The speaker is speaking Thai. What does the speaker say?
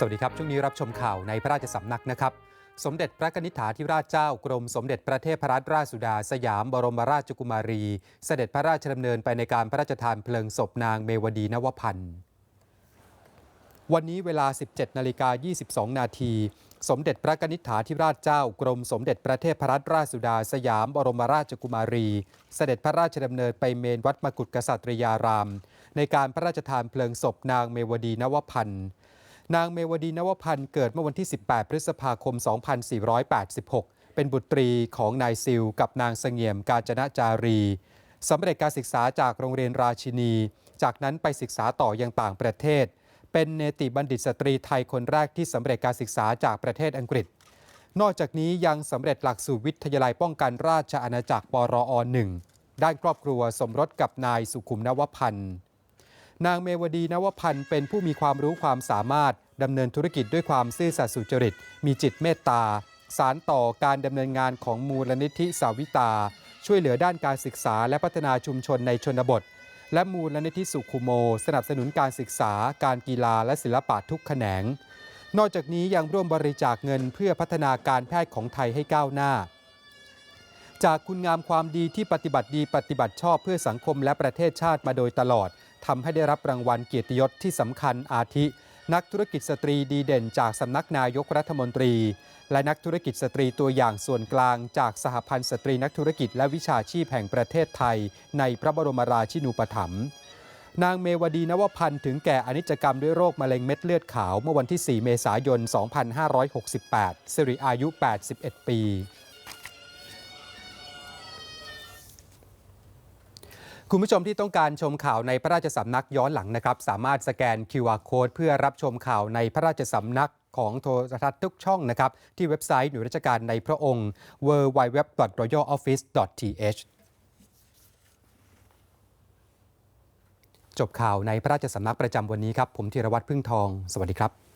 สวัสดีครับ ช่วงนี้รับชมข่าวในพระราชสำนักนะครับ สมเด็จพระนิธิถาธิราชเจ้ากรมสมเด็จพระเทพรัตนราชสุดาสยามบรมราชกุมารี เสด็จพระราชดำเนินไปในการพระราชทานเพลิงศพนางเมวดีนวพันธ์วันนี้เวลา 17นาฬิกา22 นาทีสมเด็จพระนิธิถาธิราชเจ้ากรมสมเด็จพระเทพรัตนราชสุดาสยามบรมราชกุมารี เสด็จพระราชดำเนินไปเมนวัดมกุฏกษัตริยาราม ในการพระราชทานเพลิงศพนางเมวดีนวพันธ์ นางเมวดีนวพันธ์เกิดเมื่อวันที่ 18 พฤษภาคม 2486 เป็นบุตรีของนายซิล กับนางเสงี่ยมกาญจนจารีสำเร็จการศึกษาจากโรงเรียนราชินี จากนั้นไปศึกษาต่อยังต่างประเทศ เป็นเนติบัณฑิตสตรีไทยคนแรกที่สำเร็จการศึกษาจากประเทศอังกฤษ นอกจากนี้ยังสำเร็จหลักสูตรวิทยาลัยป้องกันราชอาณาจักรปรอ 1 ด้านครอบครัวสมรสกับนายสุขุมนวพันธ์ นางเมวดีนวพันธ์เป็นผู้มีความรู้ความสามารถดำเนินธุรกิจด้วยความซื่อสัตย์สุจริต มีจิตเมตตา สารต่อการดำเนินงานของมูลนิธิสาวิตา ช่วยเหลือด้านการศึกษาและพัฒนาชุมชนในชนบท และมูลนิธิสุขุโม สนับสนุนการศึกษา การกีฬาและศิลปะทุกแขนง นอกจากนี้ยังร่วมบริจาคเงินเพื่อพัฒนาการแพทย์ของไทยให้ก้าวหน้า จากคุณงามความดีที่ปฏิบัติดีปฏิบัติชอบเพื่อสังคมและประเทศชาติมาโดยตลอด ทำให้ได้รับรางวัลเกียรติยศที่สำคัญอาทิ นักธุรกิจสตรีดีเด่นจากสำนักนายกรัฐมนตรี และนักธุรกิจสตรีตัวอย่างส่วนกลาง จากสหพันธ์สตรีนักธุรกิจและวิชาชีพแห่งประเทศไทย ในพระบรมราชินูปถัมภ์นางเมวดีนวพันธ์ถึงแก่อนิจกรรมด้วยโรคมะเร็งเม็ดเลือดขาวเมื่อวันที่ 4 เมษายน 2568สิริอายุ 81 ปี คุณผู้ชมที่ต้องการชมข่าวในพระราชสำนักย้อนหลังนะครับ สามารถสแกน QR Code เพื่อรับชมข่าวในพระราชสำนักของโทรทัศน์ทุกช่องนะครับ ที่เว็บไซต์หน่วยราชการในพระองค์ www.royaloffice.th จบข่าวในพระราชสำนักประจำวันนี้ครับ ผมธีรวัตรพึ่งทอง สวัสดีครับ